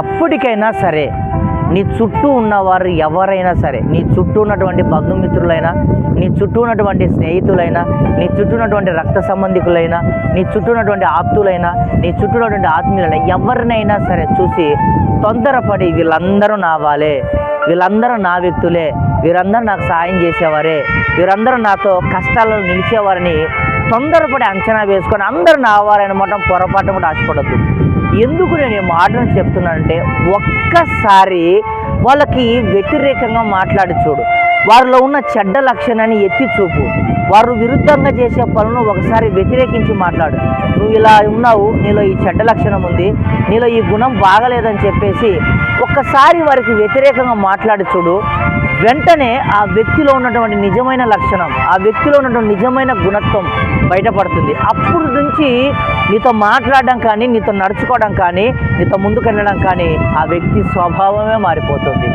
ఎప్పటికైనా సరే నీ చుట్టూ ఉన్నవారు ఎవరైనా సరే నీ చుట్టూ ఉన్నటువంటి బంధుమిత్రులైనా నీ చుట్టూ ఉన్నటువంటి స్నేహితులైనా నీ చుట్టూ ఉన్నటువంటి రక్త సంబంధికులైనా నీ చుట్టూ ఉన్నటువంటి ఆప్తులైనా నీ చుట్టూ ఉన్నటువంటి ఆత్మీయులైనా ఎవరినైనా సరే చూసి తొందరపడి వీళ్ళందరూ నా వాళ్ళే వీళ్ళందరూ నా వ్యక్తులే. వీరందరూ నాకు సాయం చేసేవారే. వీరందరూ నాతో కష్టాల్లో నిలిచేవారని తొందరపడి అంచనా వేసుకొని అందరూ నా వారనమాట పొరపాటు కూడా ఆశపడద్దు. ఎందుకు నేను ఈ మాటను చెప్తున్నానంటే ఒక్కసారి వాళ్ళకి వ్యతిరేకంగా మాట్లాడి చూడు. వారిలో ఉన్న చెడ్డ లక్షణాన్ని ఎత్తి చూపు. వారు విరుద్ధంగా చేసే పనులను ఒకసారి వ్యతిరేకించి మాట్లాడు. నువ్వు ఇలా ఉన్నావు నీలో ఈ చెడ్డ లక్షణం ఉంది నీలో ఈ గుణం బాగలేదని చెప్పేసి ఒక్కసారి వారికి వ్యతిరేకంగా మాట్లాడి చూడు. వెంటనే ఆ వ్యక్తిలో ఉన్నటువంటి నిజమైన లక్షణం ఆ వ్యక్తిలో ఉన్నటువంటి నిజమైన గుణత్వం బయటపడుతుంది. అప్పుడు నుంచి నీతో మాట్లాడడం కానీ నీతో నడుచుకోవడం కానీ నీతో ముందుకెళ్ళడం కానీ ఆ వ్యక్తి స్వభావమే మారిపోతుంది.